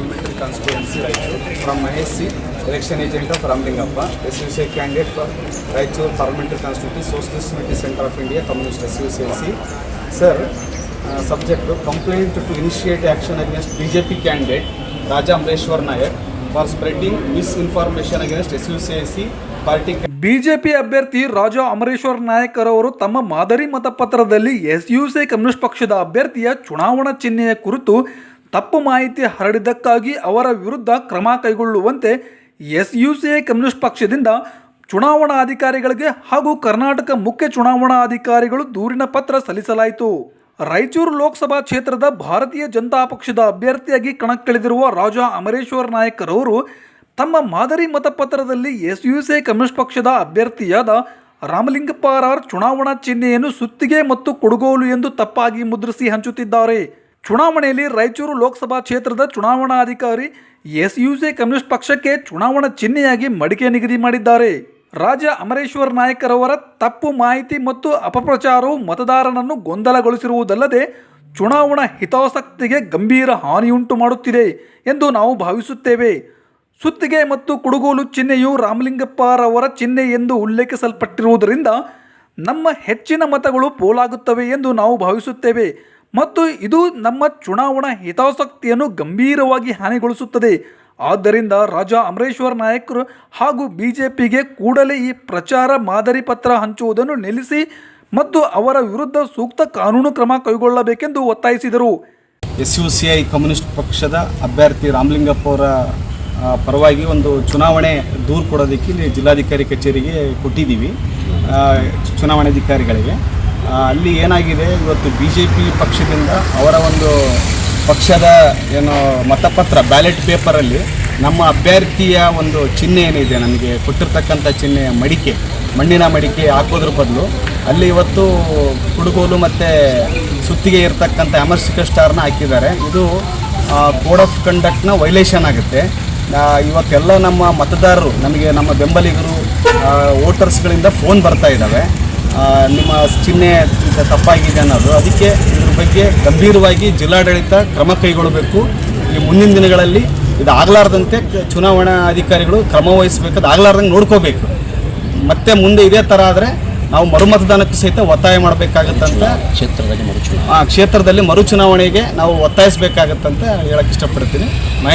Government constituency Raichur from Mahesh C election agent of Ramalingappa S U C candidate for Raichur parliament constituency socialist Samiti centre of India communist S U C S C sir subject complaint to initiate action against B J P candidate Rajamaleshwar Nayak for spreading misinformation against S U C S C B J P ಅಭ್ಯರ್ಥಿ ರಾಜಾ ಅಮರೇಶ್ವರ್ ನಾಯಕರವರು ತಮ್ಮ ಮಾದರಿ ಮತಪತ್ರದಲ್ಲಿ S U C communist ಪಕ್ಷದ ಅಭ್ಯರ್ಥಿಯ ಚುನಾವಣಾ ಚಿಹ್ನೆಯ ಕುರಿತು ತಪ್ಪು ಮಾಹಿತಿ ಹರಡಿದ್ದಕ್ಕಾಗಿ ಅವರ ವಿರುದ್ಧ ಕ್ರಮ ಕೈಗೊಳ್ಳುವಂತೆ ಎಸ್ ಯು ಸಿ ಕಮ್ಯುನಿಸ್ಟ್ ಪಕ್ಷದಿಂದ ಚುನಾವಣಾ ಅಧಿಕಾರಿಗಳಿಗೆ ಹಾಗೂ ಕರ್ನಾಟಕ ಮುಖ್ಯ ಚುನಾವಣಾ ಅಧಿಕಾರಿಗಳು ದೂರಿನ ಪತ್ರ ಸಲ್ಲಿಸಲಾಯಿತು. ರಾಯಚೂರು ಲೋಕಸಭಾ ಕ್ಷೇತ್ರದ ಭಾರತೀಯ ಜನತಾ ಪಕ್ಷದ ಅಭ್ಯರ್ಥಿಯಾಗಿ ಕಣಕ್ಕಿಳಿದಿರುವ ರಾಜಾ ಅಮರೇಶ್ವರ್ ನಾಯಕರವರು ತಮ್ಮ ಮಾದರಿ ಮತಪತ್ರದಲ್ಲಿ ಎಸ್ ಯು ಸಿ ಕಮ್ಯುನಿಸ್ಟ್ ಪಕ್ಷದ ಅಭ್ಯರ್ಥಿಯಾದ ರಾಮಲಿಂಗಪ್ಪರವರ ಚುನಾವಣಾ ಚಿಹ್ನೆಯನ್ನು ಸುತ್ತಿಗೆ ಮತ್ತು ಕೊಡುಗೋಲು ಎಂದು ತಪ್ಪಾಗಿ ಮುದ್ರಿಸಿ ಹಂಚುತ್ತಿದ್ದಾರೆ. ಚುನಾವಣೆಯಲ್ಲಿ ರಾಯಚೂರು ಲೋಕಸಭಾ ಕ್ಷೇತ್ರದ ಚುನಾವಣಾಧಿಕಾರಿ ಎಸ್ ಯು ಸಿ ಕಮ್ಯುನಿಸ್ಟ್ ಪಕ್ಷಕ್ಕೆ ಚುನಾವಣಾ ಚಿಹ್ನೆಯಾಗಿ ಮಡಿಕೆ ನಿಗದಿ ಮಾಡಿದ್ದಾರೆ. ರಾಜ ಅಮರೇಶ್ವರ್ ನಾಯಕರವರ ತಪ್ಪು ಮಾಹಿತಿ ಮತ್ತು ಅಪಪ್ರಚಾರವು ಮತದಾರನನ್ನು ಗೊಂದಲಗೊಳಿಸಿರುವುದಲ್ಲದೆ ಚುನಾವಣಾ ಹಿತಾಸಕ್ತಿಗೆ ಗಂಭೀರ ಹಾನಿಯುಂಟು ಮಾಡುತ್ತಿದೆ ಎಂದು ನಾವು ಭಾವಿಸುತ್ತೇವೆ. ಸುತ್ತಿಗೆ ಮತ್ತು ಕುಡುಗೋಲು ಚಿಹ್ನೆಯು ರಾಮಲಿಂಗಪ್ಪರವರ ಚಿಹ್ನೆ ಎಂದು ಉಲ್ಲೇಖಿಸಲ್ಪಟ್ಟಿರುವುದರಿಂದ ನಮ್ಮ ಹೆಚ್ಚಿನ ಮತಗಳು ಪೋಲಾಗುತ್ತವೆ ಎಂದು ನಾವು ಭಾವಿಸುತ್ತೇವೆ. ಮತ್ತು ಇದು ನಮ್ಮ ಚುನಾವಣಾ ಹಿತಾಸಕ್ತಿಯನ್ನು ಗಂಭೀರವಾಗಿ ಹಾನಿಗೊಳಿಸುತ್ತದೆ. ಆದ್ದರಿಂದ ರಾಜಾ ಅಮರೇಶ್ವರ್ ನಾಯಕರು ಹಾಗೂ ಬಿಜೆಪಿಗೆ ಕೂಡಲೇ ಈ ಪ್ರಚಾರ ಮಾದರಿ ಪತ್ರ ಹಂಚುವುದನ್ನು ನಿಲ್ಲಿಸಿ ಮತ್ತು ಅವರ ವಿರುದ್ಧ ಸೂಕ್ತ ಕಾನೂನು ಕ್ರಮ ಕೈಗೊಳ್ಳಬೇಕೆಂದು ಒತ್ತಾಯಿಸಿದರು. S U C I communist ಪಕ್ಷದ ಅಭ್ಯರ್ಥಿ ರಾಮಲಿಂಗಪ್ಪ ಅವರ ಪರವಾಗಿ ಒಂದು ಚುನಾವಣೆ ದೂರು ಕೊಡೋದಕ್ಕೆ ಇಲ್ಲಿ ಜಿಲ್ಲಾಧಿಕಾರಿ ಕಚೇರಿಗೆ ಕೊಟ್ಟಿದ್ದೀವಿ ಚುನಾವಣಾಧಿಕಾರಿಗಳಿಗೆ. ಅಲ್ಲಿ ಏನಾಗಿದೆ? ಇವತ್ತು ಬಿ ಜೆ ಪಿ ಪಕ್ಷದಿಂದ ಅವರ ಒಂದು ಪಕ್ಷದ ಏನು ಮತಪತ್ರ ಬ್ಯಾಲೆಟ್ ಪೇಪರಲ್ಲಿ ನಮ್ಮ ಅಭ್ಯರ್ಥಿಯ ಒಂದು ಚಿಹ್ನೆ ಏನಿದೆ? ನಮಗೆ ಕೊಟ್ಟಿರ್ತಕ್ಕಂಥ ಚಿಹ್ನೆ ಮಡಿಕೆ, ಮಣ್ಣಿನ ಮಡಿಕೆ ಹಾಕೋದ್ರ ಬದಲು ಅಲ್ಲಿ ಇವತ್ತು ಕುಡುಗೋಲು ಮತ್ತು ಸುತ್ತಿಗೆ ಇರತಕ್ಕಂಥ ಅಮರ್ಸಿಕ ಸ್ಟಾರ್ನ ಹಾಕಿದ್ದಾರೆ. ಇದು ಕೋಡ್ ಆಫ್ ಕಂಡಕ್ಟ್ನ ವೈಲೇಷನ್ ಆಗುತ್ತೆ. ಇವತ್ತೆಲ್ಲ ನಮ್ಮ ಮತದಾರರು, ನಮಗೆ ನಮ್ಮ ಬೆಂಬಲಿಗರು ವೋಟರ್ಸ್ಗಳಿಂದ ಫೋನ್ ಬರ್ತಾ ಇದ್ದಾವೆ. ನಿಮ್ಮ ಚಿಹ್ನೆ ತಪ್ಪಾಗಿದೆ ಅನ್ನೋದು. ಅದಕ್ಕೆ ಇದ್ರ ಬಗ್ಗೆ ಗಂಭೀರವಾಗಿ ಜಿಲ್ಲಾಡಳಿತ ಕ್ರಮ ಕೈಗೊಳ್ಳಬೇಕು. ಈ ಮುಂದಿನ ದಿನಗಳಲ್ಲಿ ಇದು ಆಗಲಾರ್ದಂತೆ ಚುನಾವಣಾ ಅಧಿಕಾರಿಗಳು ಕ್ರಮ ವಹಿಸಬೇಕು. ಆಗಲಾರ್ದಂಗೆ ನೋಡ್ಕೋಬೇಕು. ಮತ್ತೆ ಮುಂದೆ ಇದೇ ಥರ ಆದರೆ ನಾವು ಮರುಮತದಾನಕ್ಕೂ ಸಹಿತ ಒತ್ತಾಯ ಮಾಡಬೇಕಾಗತ್ತಂತ ಕ್ಷೇತ್ರದಲ್ಲಿ ಮರುಚುನಾವಣೆ. ಆ ಕ್ಷೇತ್ರದಲ್ಲಿ ಮರು ಚುನಾವಣೆಗೆ ನಾವು ಒತ್ತಾಯಿಸಬೇಕಾಗತ್ತಂತ ಹೇಳಕ್ಕೆ ಇಷ್ಟಪಡ್ತೀನಿ.